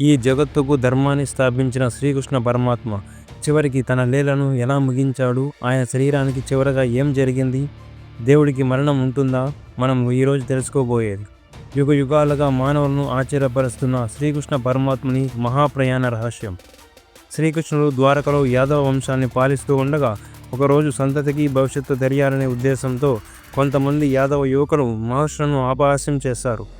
ఈ జగత్తుకు ధర్మాన్ని స్థాపించిన శ్రీకృష్ణ పరమాత్మ చివరికి తన లీలను ఎలా ముగించాడు? ఆయన శరీరానికి చివరగా ఏం జరిగింది? దేవుడికి మరణం ఉంటుందా? మనం ఈరోజు తెలుసుకోబోయేది. యుగ యుగాలుగా మానవులను ఆశ్చర్యపరుస్తున్న శ్రీకృష్ణ పరమాత్మని మహాప్రయాణ రహస్యం. శ్రీకృష్ణుడు ద్వారకలో యాదవ వంశాన్ని పాలిస్తూ ఉండగా ఒకరోజు సంతతికి భవిష్యత్తు తెలియాలనే ఉద్దేశంతో కొంతమంది యాదవ యువకులు మహర్షులను అపహాస్యం చేశారు.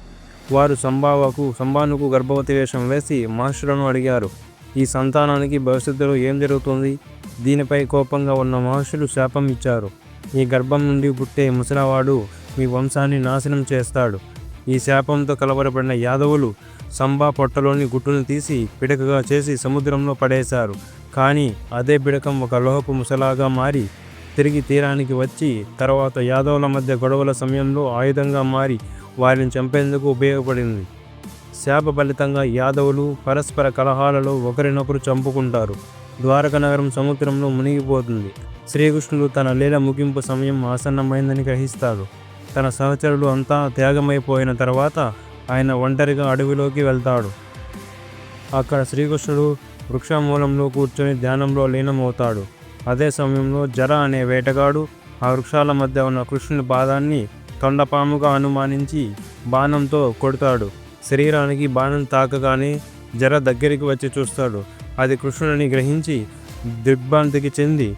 వారు సంభావకు సంభానుకు గర్భవతి వేషం వేసి మహర్షులను అడిగారు. ఈ సంతానానికి భవిష్యత్తులో ఏం జరుగుతుంది? దీనిపై కోపంగా ఉన్న మహర్షులు శాపం ఇచ్చారు. ఈ గర్భం నుండి పుట్టే ముసలవాడు మీ వంశాన్ని నాశనం చేస్తాడు. ఈ శాపంతో కలవరపడిన యాదవులు సంబా పొట్టలోని గుట్టును తీసి పిడకగా చేసి సముద్రంలో పడేశారు. కానీ అదే పిడకం ఒక లోహపు ముసలాగా మారి తిరిగి తీరానికి వచ్చి తర్వాత యాదవుల మధ్య గొడవల సమయంలో ఆయుధంగా మారి వారిని చంపేందుకు ఉపయోగపడింది. శాప ఫలితంగా యాదవులు పరస్పర కలహాలలో ఒకరినొకరు చంపుకుంటారు. ద్వారక నగరం సముద్రంలో మునిగిపోతుంది. శ్రీకృష్ణుడు తన లీల ముగింపు సమయం ఆసన్నమైందని గ్రహిస్తాడు. తన సహచరులు అంతా త్యాగమైపోయిన తర్వాత ఆయన ఒంటరిగా అడవిలోకి వెళ్తాడు. అక్కడ శ్రీకృష్ణుడు వృక్షమూలంలో కూర్చొని ధ్యానంలో లీనమవుతాడు. అదే సమయంలో జర అనే వేటగాడు ఆ వృక్షాల మధ్య ఉన్న కృష్ణుని పాదాన్ని తొండపాముగా అనుమానించి బాణంతో కొడతాడు. శరీరానికి బాణం తాకగానే జర దగ్గరికి వచ్చి చూస్తాడు. అది కృష్ణుడిని గ్రహించి దిగ్భ్రాంతికి చెంది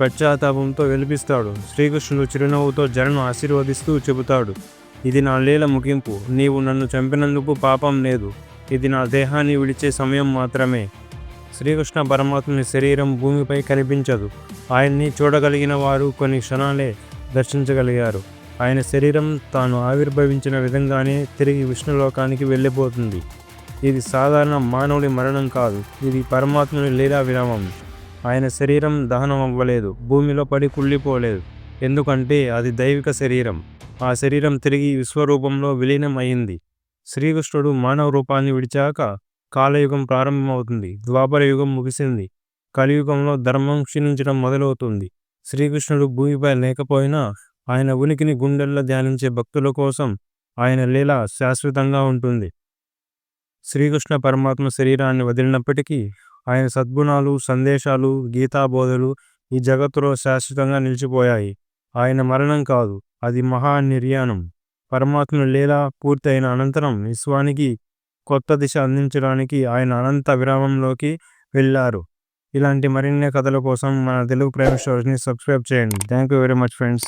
పశ్చాత్తాపంతో వినిపిస్తాడు శ్రీకృష్ణుడు చిరునవ్వుతో జరను ఆశీర్వదిస్తూ చెబుతాడు ఇది నా లీల ముగింపు. నీవు నన్ను చంపినందుకు పాపం లేదు. ఇది నా దేహాన్ని విడిచే సమయం మాత్రమే శ్రీకృష్ణ పరమాత్మని శరీరం భూమిపై కనిపించదు. ఆయన్ని చూడగలిగిన వారు కొన్ని క్షణాలే దర్శించగలిగారు. ఆయన శరీరం తాను ఆవిర్భవించిన విధంగానే తిరిగి విష్ణులోకానికి వెళ్ళిపోతుంది. ఇది సాధారణ మానవుడి మరణం కాదు. ఇది పరమాత్ముని లీలా విరామం. ఆయన శరీరం దహనం అవ్వలేదు. భూమిలో పడి కుళ్ళిపోలేదు. ఎందుకంటే అది దైవిక శరీరం. ఆ శరీరం తిరిగి విశ్వరూపంలో విలీనం అయింది శ్రీకృష్ణుడు మానవ రూపాన్ని విడిచాక కాలయుగం ప్రారంభమవుతుంది. ద్వాపర యుగం ముగిసింది. కలియుగంలో ధర్మం క్షీణించడం మొదలవుతుంది. శ్రీకృష్ణుడు భూమిపై లేకపోయినా ఆయన ఉనికిని గుండెల్లో ధ్యానించే భక్తుల కోసం ఆయన లీల శాశ్వతంగా ఉంటుంది. శ్రీకృష్ణ పరమాత్మ శరీరాన్ని వదిలినప్పటికీ ఆయన సద్గుణాలు సందేశాలు గీతాబోధలు ఈ జగత్తులో శాశ్వతంగా నిలిచిపోయాయి. ఆయన మరణం కాదు అది మహా నిర్యాణం. పరమాత్మ లీల పూర్తయిన అనంతరం విశ్వానికి కొత్త దిశ అందించడానికి ఆయన అనంత విరామంలోకి వెళ్ళారు. ఇలాంటి మరిన్ని కథల కోసం మన తెలుగు ప్రేమ స్టోరీస్ని సబ్స్క్రైబ్ చేయండి. Thank you very much friends.